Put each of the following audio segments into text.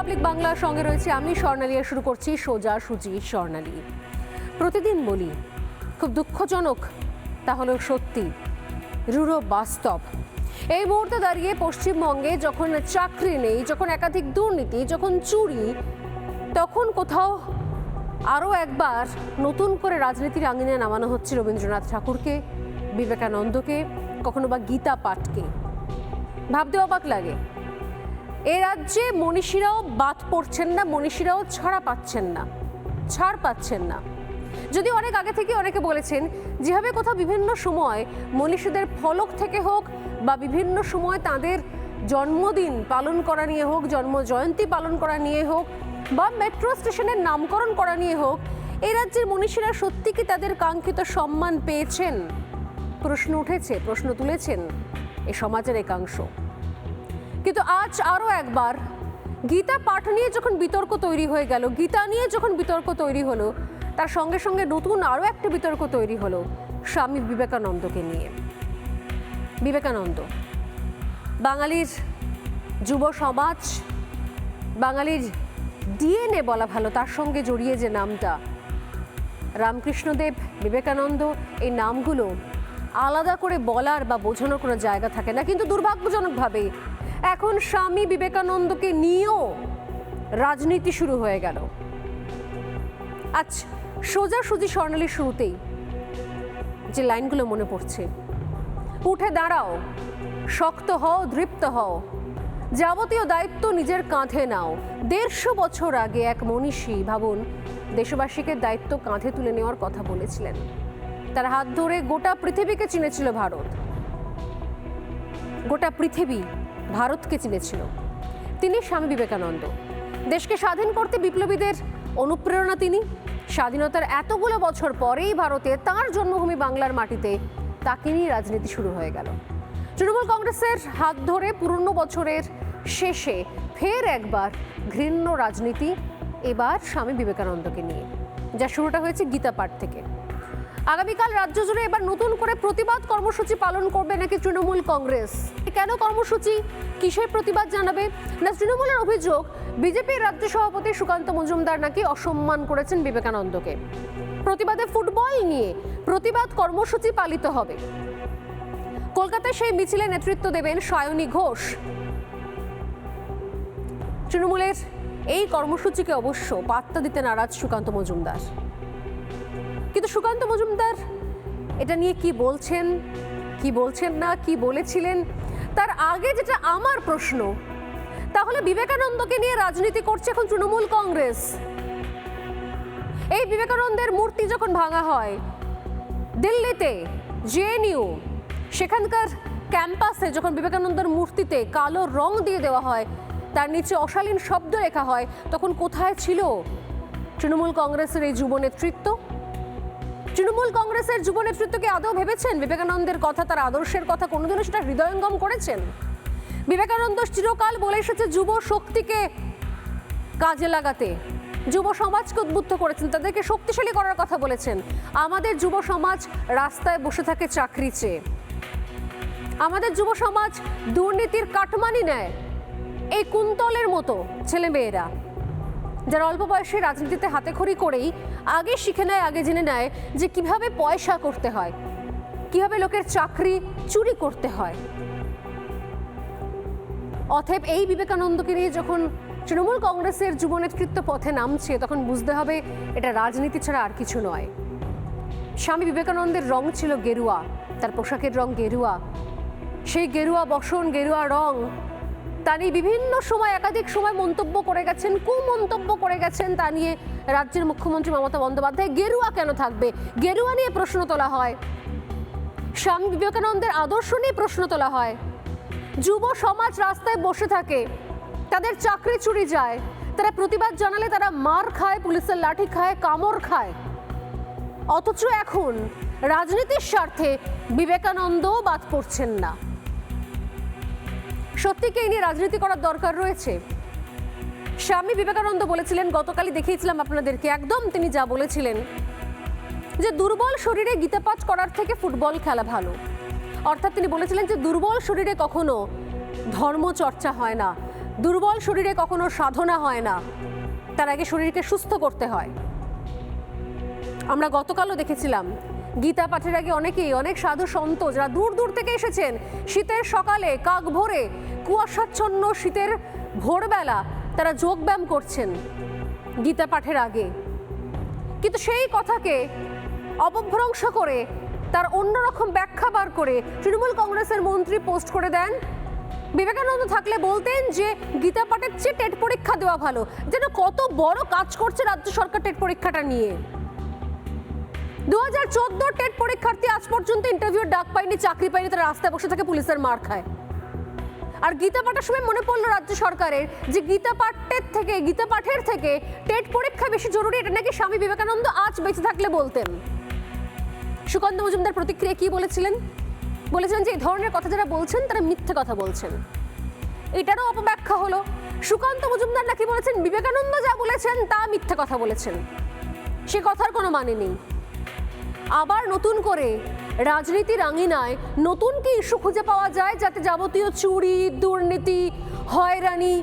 Republic বাংলার সঙ্গে রয়েছে আমি, স্বর্ণালী শুরু করছি সোজা সুজি স্বর্ণালী। প্রতিদিন বলি, খুব দুঃখজনক, তাহলেও সত্যি, রূঢ়, বাস্তব। এই মুহূর্তে দাঁড়িয়ে পশ্চিমবঙ্গে যখন চাকরি নেই, যখন একাধিক দুর্নীতি, যখন চুরি, তখন কোথাও আরও একবার নতুন করে রাজনীতির আঙিনে নামানো হচ্ছে রবীন্দ্রনাথ ঠাকুরকে, বিবেকানন্দকে, কখনো বা গীতা পাঠকে। ভাবতে অবাক লাগে। এ রাজ্যে মনীষীরাও বাদ পড়ছেন না, মনীষীরাও ছাড়া পাচ্ছেন না, ছাড় পাচ্ছেন না। যদি অনেক আগে থেকে অনেকে বলেছেন, যেভাবে কোথাও বিভিন্ন সময় মনীষীদের ফলক থেকে হোক বা বিভিন্ন সময় তাদের জন্মদিন পালন করা নিয়ে হোক, জন্ম জয়ন্তী পালন করা নিয়ে হোক বা মেট্রো স্টেশনের নামকরণ করা নিয়ে হোক, এ রাজ্যের মনীষীরা সত্যি কি তাদের কাঙ্ক্ষিত সম্মান পেয়েছেন? প্রশ্ন উঠেছে, প্রশ্ন তুলেছেন এ সমাজের একাংশ। কিন্তু আজ আরও একবার গীতা পাঠ নিয়ে যখন বিতর্ক তৈরি হয়ে গেল, গীতা নিয়ে যখন বিতর্ক তৈরি হলো, তার সঙ্গে সঙ্গে নতুন আরও একটা বিতর্ক তৈরি হলো স্বামী বিবেকানন্দকে নিয়ে। বিবেকানন্দ, বাঙালির যুব সমাজ, বাঙালির ডিএনএ বলা ভালো, তার সঙ্গে জড়িয়ে যে নামটা, রামকৃষ্ণদেব বিবেকানন্দ, এই নামগুলো আলাদা করে বলার বা বোঝানোর কোনো জায়গা থাকে না, কিন্তু দুর্ভাগ্যজনকভাবে এখন স্বামী বিবেকানন্দকে নিয়েও রাজনীতি শুরু হয়ে গেল। আচ্ছা সোজাসুজি স্বর্ণালীর শুরুতেই যে লাইনগুলো মনে পড়ছে, উঠে দাঁড়াও, শক্ত হও, দৃপ্ত হও, যাবতীয় দায়িত্ব নিজের কাঁধে নাও। দেড়শো বছর আগে এক মনীষী, ভাবুন, দেশবাসীকে দায়িত্ব কাঁধে তুলে নেওয়ার কথা বলেছিলেন। তার হাত ধরে গোটা পৃথিবীকে চিনেছিল ভারত। গোটা পৃথিবী ভারতকে চিনেছিল। তিনি স্বামী বিবেকানন্দ। দেশকে স্বাধীন করতে বিপ্লবীদের অনুপ্রেরণা তিনি। স্বাধীনতার এতগুলো বছর পরেই ভারতে তার জন্মভূমি বাংলার মাটিতে তাকে নিয়ে রাজনীতি শুরু হয়ে গেল। তৃণমূল কংগ্রেসের হাত ধরে পুরনো বছরের শেষে ফের একবার ঘৃণ্য রাজনীতি, এবার স্বামী বিবেকানন্দকে নিয়ে, যা শুরুটা হয়েছে গীতা পাঠ থেকে। আগামীকাল রাজ্য জুড়ে এবার নতুন করে প্রতিবাদ কর্মসূচি পালন করবে নাকি তৃণমূল কংগ্রেস? কেন কর্মসূচি? কিসের প্রতিবাদ জানাবে? না, তৃণমূলের অভিযোগ, বিজেপির রাজ্য সভাপতি সুকান্ত মজুমদার নাকি অসম্মান করেছেন বিবেকানন্দকে? প্রতিবাদে ফুটবল নিয়ে প্রতিবাদ কর্মসূচি পালিত হবে। কলকাতায় সেই মিছিলে নেতৃত্ব দেবেন সায়নী ঘোষ। তৃণমূলের এই কর্মসূচিকে অবশ্য পাত্তা দিতে নারাজ সুকান্ত মজুমদার। কিন্তু সুকান্ত মজুমদার এটা নিয়ে কি বলছেন কি বলছেন না, কি বলেছিলেন তার আগে যেটা আমার প্রশ্ন, তাহলে বিবেকানন্দকে নিয়ে রাজনীতি করছে এখন তৃণমূল কংগ্রেস। এই বিবেকানন্দের মূর্তি যখন ভাঙা হয়, দিল্লিতে জেএনইউ সেখানকার ক্যাম্পাসে যখন বিবেকানন্দের মূর্তিতে কালো রং দিয়ে দেওয়া হয়, তার নিচে অশালীন শব্দ লেখা হয়, তখন কোথায় ছিল তৃণমূল কংগ্রেসের এই যুব নেতৃত্ব? তৃণমূল কংগ্রেসের যুব নেতৃত্বকে আদৌ ভেবেছেন? বিবেকানন্দের কথা, তার আদর্শের কথা কোনোদিনও সেটা হৃদয়ঙ্গম করেছেন? বিবেকানন্দ চিরকাল বলে এসেছে যুব শক্তিকে কাজে লাগাতে। যুব সমাজকে উদ্বুদ্ধ করেছেন, তাদেরকে শক্তিশালী করার কথা বলেছেন। আমাদের যুব সমাজ রাস্তায় বসে থাকে চাকরি চেয়ে। আমাদের যুব সমাজ দুর্নীতির কাটমানি নেয়। এই কুন্তলের মতো ছেলেমেয়েরা। যারা অল্প বয়সে রাজনীতিতে হাতেখড়ি করেই আগে শিখে নেয়, আগে জেনে নেয় যে কীভাবে পয়সা করতে হয়, কীভাবে লোকের চাকরি চুরি করতে হয়। অতএব এই বিবেকানন্দকে নিয়ে যখন তৃণমূল কংগ্রেসের যুব নেতৃত্ব পথে নামছে, তখন বুঝতে হবে এটা রাজনীতি ছাড়া আর কিছু নয়। স্বামী বিবেকানন্দের রং ছিল গেরুয়া, তার পোশাকের রং গেরুয়া। সেই গেরুয়া বসন, গেরুয়া রং তা নিয়ে বিভিন্ন সময়, একাধিক সময় মন্তব্য করে গেছেন কু মন্তব্য করে গেছেন তা নিয়ে রাজ্যের মুখ্যমন্ত্রী মমতা বন্দ্যোপাধ্যায়। গেরুয়া কেন থাকবে? গেরুয়া নিয়ে প্রশ্ন তোলা হয়। স্বামী বিবেকানন্দের আদর্শ নিয়ে প্রশ্ন তোলা হয়। যুব সমাজ রাস্তায় বসে থাকে। তাদের চাকরি চুরি যায়। তারা প্রতিবাদ জানালে তারা মার খায়, পুলিশের লাঠি খায়, কামড় খায়। অথচ এখন রাজনীতির স্বার্থে বিবেকানন্দও বাদ পড়ছেন না। সত্যি কি এই নিয়ে রাজনীতি করার দরকার রয়েছে? স্বামী বিবেকানন্দ বলেছিলেন, গতকালই দেখিয়েছিলাম আপনাদেরকে, একদম তিনি যা বলেছিলেন, যে দুর্বল শরীরে গীতাপাঠ করার থেকে ফুটবল খেলা ভালো। অর্থাৎ তিনি বলেছিলেন যে দুর্বল শরীরে কখনো ধর্ম চর্চা হয় না, দুর্বল শরীরে কখনো সাধনা হয় না, তার আগে শরীরকে সুস্থ করতে হয়। আমরা গতকালও দেখেছিলাম গীতা পাঠের আগে অনেকেই, অনেক সাধু সন্ত যারা দূর দূর থেকে এসেছেন, শীতের সকালে কাক ভোরে কুয়াশাচ্ছন্ন শীতের ভোরবেলা তারা যোগব্যায়াম করছেন গীতা পাঠের আগে। কিন্তু সেই কথাকে অপভ্রংশ করে তার অন্যরকম ব্যাখ্যা বার করে তৃণমূল কংগ্রেসের মন্ত্রী পোস্ট করে দেন। বিবেকানন্দ থাকলে বলতেন যে গীতা পাঠের চেয়ে টেট পরীক্ষা দেওয়া ভালো। যেন কত বড় কাজ করছে রাজ্য সরকার টেট পরীক্ষাটা নিয়ে। দু হাজার চোদ্দ টেট পরীক্ষার্থী আজ পর্যন্ত ইন্টারভিউর ডাক পায়নি, চাকরি পায়নি, তারা রাস্তায় বসে থাকে পুলিশের মার খায়। আর গীতা পাঠের সময় মনে পড়ল রাজ্য সরকারের যে গীতা পাঠের থেকে, গীতা পাঠের থেকে টেট পরীক্ষা বেশি জরুরি, এটা নাকি স্বামী বিবেকানন্দ আজ বেঁচে থাকলে বলতেন। সুকান্ত মজুমদার প্রতিক্রিয়া কি বলেছিলেন? বলেছেন যে, এই ধরনের কথা যারা বলছেন, তারা মিথ্যে কথা বলছেন। এটারও অপব্যাখ্যা হলো। সুকান্ত মজুমদার নাকি বলেছেন, বিবেকানন্দ যা বলেছেন, তা মিথ্যে কথা বলেছেন। সে কথার কোনো মানে নেই। আবার নতুন করে। রাজনীতির আঙিনায় নতুন কি ইস্যু খুঁজে পাওয়া যায়? যাতে যাবতীয় চুরি, দুর্নীতি, হয়রানি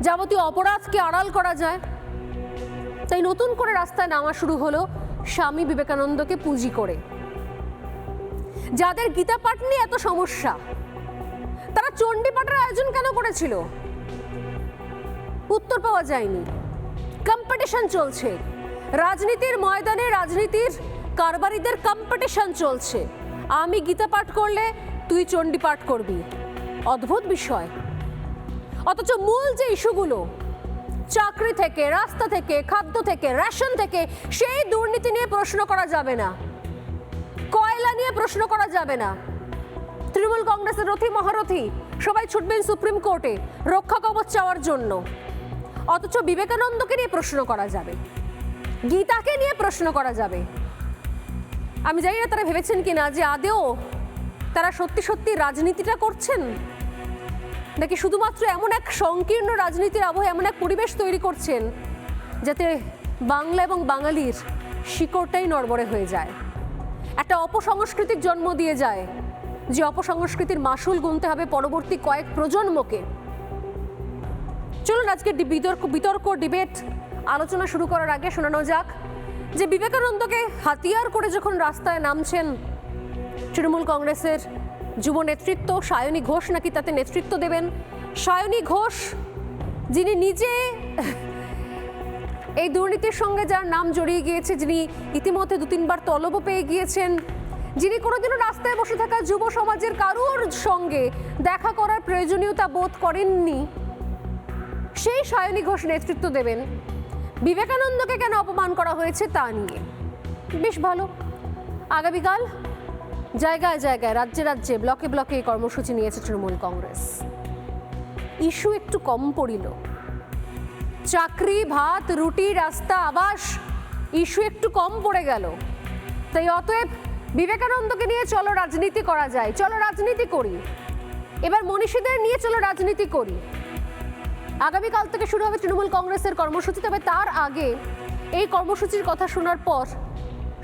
যাবতীয় অপরাধকে আড়াল করা যায়। তাই নতুন করে রাস্তায় নামা শুরু হলো স্বামী বিবেকানন্দকে পুঁজি করে। যাদের গীতা পাঠ নিয়ে এত সমস্যা, তারা চণ্ডী পাঠের আয়োজন কেন করেছিল? উত্তর পাওয়া যায়নি। কম্পিটিশন চলছে। রাজনীতির ময়দানে রাজনীতির কারবারিদের কম্পিটিশন চলছে। আমি গীতা পাঠ করলে তুই চণ্ডী পাঠ করবি। অদ্ভুত বিষয়। অথচ মূল যে ইস্যুগুলো, চাকরি থেকে, রাস্তা থেকে, খাদ্য থেকে রেশন থেকে, সেই দুর্নীতি নিয়ে প্রশ্ন করা যাবে না। কয়লা নিয়ে প্রশ্ন করা যাবে না। তৃণমূল কংগ্রেসের রথী, মহারথী, সবাই ছুটবেন সুপ্রিম কোর্টে, রক্ষা কবচ চাওয়ার জন্য। অথচ বিবেকানন্দকে নিয়ে প্রশ্ন করা যাবে। গীতাকে নিয়ে প্রশ্ন করা যাবে। আমি জানি না তারা ভেবেছেন কিনা যে আদেও তারা সত্যি সত্যি রাজনীতিটা করছেন? নাকি শুধুমাত্র এমন এক সংকীর্ণ রাজনীতির আবহে এমন এক পরিবেশ তৈরি করছেন যাতে বাংলা এবং বাঙালির শিকড়টাই নড়বড়ে হয়ে যায়? একটা অপসংস্কৃতির জন্ম দিয়ে যায়, যে অপসংস্কৃতির মাসুল গুনতে হবে পরবর্তী কয়েক প্রজন্মকে। চলুন আজকে বিতর্ক বিতর্ক ডিবেট আলোচনা শুরু করার আগে শোনানো যাক যে বিবেকানন্দকে হাতিয়ার করে যখন রাস্তায় নামছেন তৃণমূল কংগ্রেসের যুব নেতৃত্ব সায়নী ঘোষ নাকি তাতে নেতৃত্ব দেবেন? সায়নী ঘোষ, যিনি নিজে এই দুর্নীতির সঙ্গে যার নাম জড়িয়ে গিয়েছে, যিনি ইতিমধ্যে দু তিনবার তলবও পেয়ে গিয়েছেন, যিনি কোনোদিনও রাস্তায় বসে থাকা যুব সমাজের কারোর সঙ্গে দেখা করার প্রয়োজনীয়তা বোধ করেননি, সেই সায়নী ঘোষ নেতৃত্ব দেবেন। বিবেকানন্দকে কেন অপমান করা হয়েছে তা নিয়ে? বেশ ভালো। আগামীকাল জায়গায় জায়গায়, রাজ্যে রাজ্যে, ব্লকে ব্লকে এই কর্মসূচি নিয়েছে তৃণমূল কংগ্রেস। ইস্যু একটু কম পড়িল। চাকরি, ভাত, রুটি, রাস্তা, আবাস, ইস্যু একটু কম পড়ে গেল। তাই অতএব বিবেকানন্দকে নিয়ে চলো রাজনীতি করা যায়। চলো রাজনীতি করি। এবার মনীষীদের নিয়ে চলো রাজনীতি করি। আগামীকাল থেকে শুরু হবে তৃণমূল কংগ্রেসের কর্মসূচি, তবে তার আগে এই কর্মসূচির কথা শোনার পর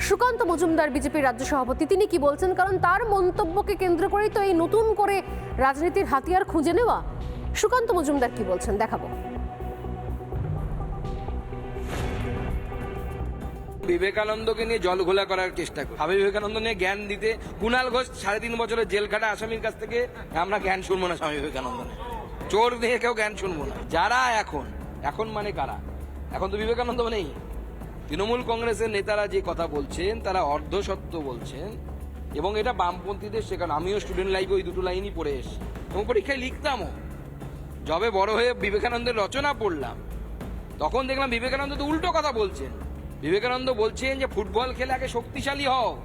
সুকান্ত মজুমদার বিজেপির রাজ্য সভাপতি, তিনি কি বলছেন? কারণ তার মন্তব্যকে কেন্দ্র করেই তো এই নতুন করে রাজনীতির হাতিয়ার খুঁজে নেওয়া। সুকান্ত মজুমদার কি বলছেন? দেখাবো। বিবেকানন্দকে নিয়ে জল ঘোলা করার চেষ্টা করি স্বামী বিবেকানন্দ নিয়ে জ্ঞান দিতে কুণাল ঘোষ সাড়ে তিন বছরের জেল খাটা আসামির কাছ থেকে আমরা জ্ঞান শুনব না স্বামী বিবেকানন্দ। চোর নিয়ে কেউ জ্ঞান শুনব না। যারা এখন এখন মানে কারা? এখন তো বিবেকানন্দ নেই। তৃণমূল কংগ্রেসের নেতারা যে কথা বলছেন, তারা অর্ধসত্য বলছেন, এবং এটা বামপন্থীদের শেখানো। আমিও স্টুডেন্ট লাইফে ওই দুটো লাইনই পড়ে এসেছি। এবং পরীক্ষায় লিখতামও। যবে বড় হয়ে বিবেকানন্দের রচনা পড়লাম, তখন দেখলাম বিবেকানন্দ তো উল্টো কথা বলছেন। বিবেকানন্দ বলছেন যে, ফুটবল খেলে আগে শক্তিশালী হও।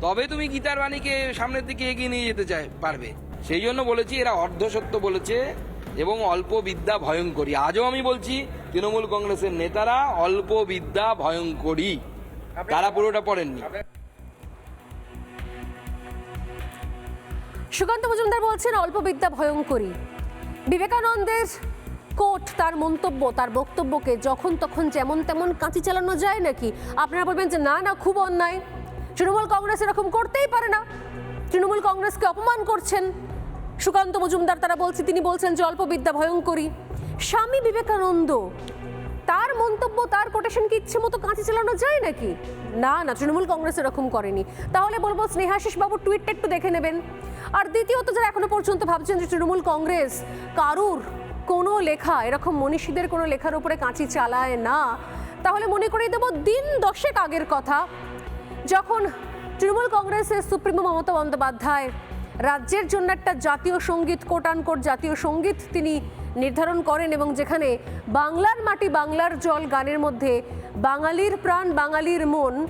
তবে তুমি গীতার বাণীকে সামনের দিকে এগিয়ে নিয়ে যেতে চাই, পারবে? সেই জন্য বলেছি, এরা অর্ধসত্য বলেছে। এবং অল্প বিদ্যা ভয়ঙ্করী আজও আমি বলছি, তৃণমূল কংগ্রেসের নেতারা অল্প বিদ্যা ভয়ঙ্করী তারা পুরোটা পড়েননি। সুকান্ত মজুমদার বলছেন, অল্প বিদ্যা ভয়ঙ্করী বিবেকানন্দের কোট তার মন্তব্য, তার বক্তব্যকে যখন তখন যেমন তেমন কাঁচি চালানো যায় নাকি? আপনারা বলবেন যে, না না, খুব অন্যায়। তৃণমূল কংগ্রেস এরকম করতেই পারে না। তৃণমূল কংগ্রেসকে অপমান করছেন। সুকান্ত মজুমদার তারা বলছে, তিনি বলছেন যে অল্পবিদ্যা ভয়ঙ্করী স্বামী বিবেকানন্দ, তার মন্তব্য, তার কোটেশন কি ইচ্ছে মতো কাঁচি চালানো যায় নাকি? না না, তৃণমূল কংগ্রেস এরকম করেনি। তাহলে বলব, স্নেহাশিস বাবু টুইটটা একটু দেখে নেবেন। আর দ্বিতীয়ত যারা এখনও পর্যন্ত ভাবছেন যে তৃণমূল কংগ্রেস কারুর কোনো লেখা, এরকম মনীষীদের কোনো লেখার উপরে কাঁচি চালায় না, তাহলে মনে করিয়ে দেবো, দিন দশেক আগের কথা, যখন তৃণমূল কংগ্রেসের সুপ্রিমো মমতা বন্দ্যোপাধ্যায় রাজ্যের জন্য একটা জাতীয় সংগীত কোটানকোট জাতীয় সংগীত তিনি নির্ধারণ করেন এবং যেখানে বাংলার মাটি বাংলার জল গানের মধ্যে বাঙালির প্রাণ, বাঙালির মন,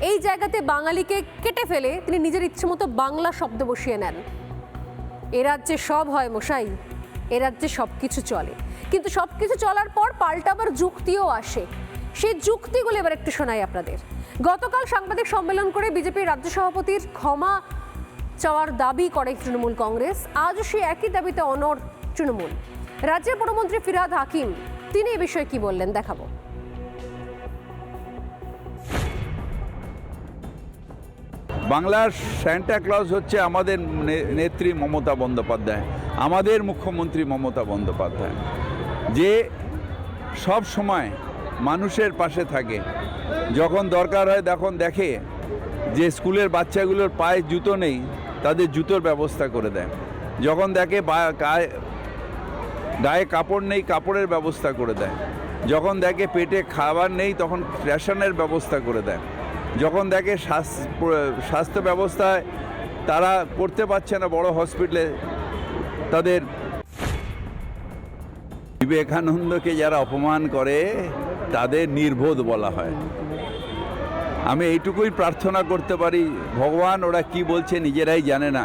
এই জায়গাতে বাঙালিকে কেটে ফেলে তিনি নিজের ইচ্ছে মতো বাংলা শব্দ বসিয়ে নেন। এ রাজ্যে সব হয় মশাই, এ রাজ্যে সব কিছু চলে। কিন্তু সব কিছু চলার পর পাল্টাবার যুক্তিও আসে। সেই যুক্তিগুলো এবার একটু শোনাই আপনাদের। গতকাল সাংবাদিক সম্মেলন করে বিজেপির রাজ্য সভাপতির ক্ষমা চাওয়ার দাবি করে তৃণমূল কংগ্রেস। আজও সেই একই দাবিতে অনর তৃণমূল। রাজ্যের প্রধানমন্ত্রী ফিরাদ হাকিম, তিনি এ বিষয়ে কি বললেন? দেখাবো। বাংলার স্যান্টা ক্লজ হচ্ছে আমাদের নেত্রী মমতা বন্দ্যোপাধ্যায়, আমাদের মুখ্যমন্ত্রী মমতা বন্দ্যোপাধ্যায়। যে সব সময় মানুষের পাশে থাকে। যখন দরকার হয় তখন দেখে যে স্কুলের বাচ্চাগুলোর পায়ে জুতো নেই তাদের জুতোর ব্যবস্থা করে দেয়। যখন দেখে গায়ে কাপড় নেই, কাপড়ের ব্যবস্থা করে দেয়। যখন দেখে পেটে খাবার নেই, তখন রেশনের ব্যবস্থা করে দেয়। যখন দেখে স্বাস- স্বাস্থ্য ব্যবস্থায় তারা করতে পারছে না বড় হসপিটালে, তাদের বিবেকানন্দকে যারা অপমান করে, তাদের নির্বোধ বলা হয়। আমি এইটুকুই প্রার্থনা করতে পারি, ভগবান ওরা কি বলছে নিজেরাই জানে না,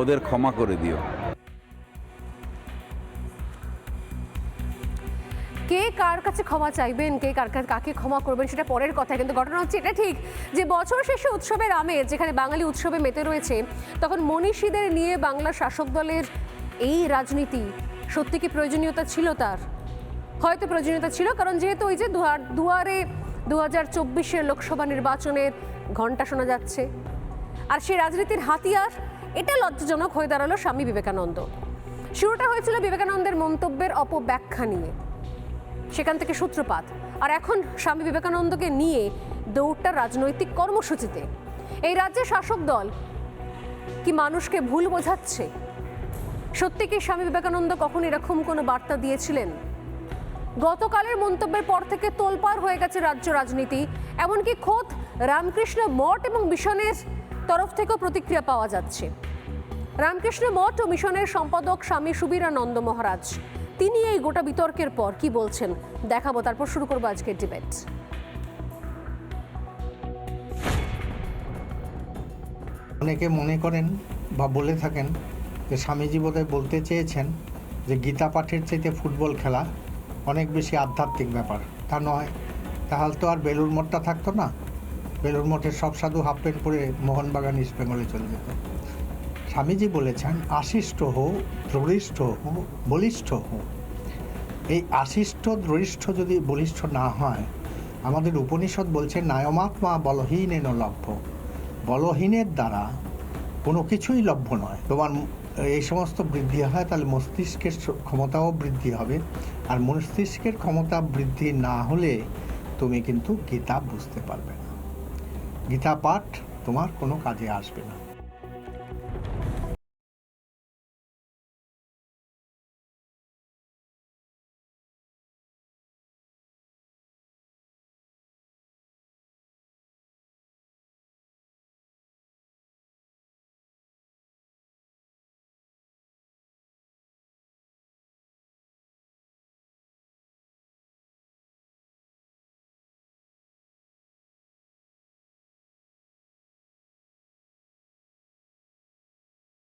ওদের ক্ষমা করে দিও। কে কার কাছে ক্ষমা চাইবেন, কে কার কাকে ক্ষমা করবেন সেটা পরের কথা, কিন্তু ঘটনা হচ্ছে এটা ঠিক যে বছর শেষে উৎসবের আমেজ যেখানে বাঙালি উৎসবে মেতে রয়েছে, তখন মনীষীদের নিয়ে বাংলা শাসক দলের এই রাজনীতি, সত্যি কি প্রয়োজনীয়তা ছিল তার? হয়তো প্রয়োজনীয়তা ছিল, কারণ যেহেতু ওই যে দুয়ারে দু হাজার চব্বিশের লোকসভা নির্বাচনের ঘণ্টা শোনা যাচ্ছে। আর সেই রাজনীতির হাতিয়ার, এটা লজ্জাজনক হয়ে দাঁড়াল স্বামী বিবেকানন্দ। শুরুটা হয়েছিল বিবেকানন্দের মন্তব্যের অপব্যাখ্যা নিয়ে, সেখান থেকে সূত্রপাত। আর এখন স্বামী বিবেকানন্দকে নিয়ে দৌড়টা রাজনৈতিক কর্মসূচিতে। এই রাজ্যের শাসক দল কি মানুষকে ভুল বোঝাচ্ছে? সত্যি কি স্বামী বিবেকানন্দ কখন এরকম কোনো বার্তা দিয়েছিলেন? গতকালের মন্তব্যের পর থেকে তোলপাড় হয়ে গেছে রাজ্য রাজনীতি। এমনকি খোদ রামকৃষ্ণ মঠ এবং মিশনের তরফ থেকেও প্রতিক্রিয়া পাওয়া যাচ্ছে। রামকৃষ্ণ মঠ ও মিশনের সম্পাদক স্বামী সুবীরানন্দ মহারাজ, তিনি এই গোটা বিতর্কের পর কি বলছেন দেখাবো, তারপর শুরু করব আজকের ডিবেট অনেকে মনে করেন বা বলে থাকেন যে স্বামীজি বোধহয় বলতে চেয়েছেন যে গীতা পাঠের চাইতে ফুটবল খেলা অনেক বেশি আধ্যাত্মিক ব্যাপার। তা নয়, তাহলে তো আর বেলুর মঠটা থাকতো না। বেলুর মঠের সব সাধু হাফ প্যান্ট পরে মোহনবাগান ইস্ট বেঙ্গলে চলে যেত। স্বামীজি বলেছেন, আশিষ্ট হো দ্রবিষ্ঠ হো, বলিষ্ঠ হো। এই আশিষ্ট দ্ররিষ্ঠ যদি বলিষ্ঠ না হয়, আমাদের উপনিষদ বলছে, নায়মাত্মা বলহীন লভ্য। বলহীনের দ্বারা কোনো কিছুই লভ্য নয়। তোমার এই সমস্ত বৃদ্ধি হয়, তাহলে মস্তিষ্কের ক্ষমতাও বৃদ্ধি হবে। আর মস্তিষ্কের ক্ষমতা বৃদ্ধি না হলে তুমি কিন্তু গীতা বুঝতে পারবে না। গীতা পাঠ তোমার কোনো কাজে আসবে না।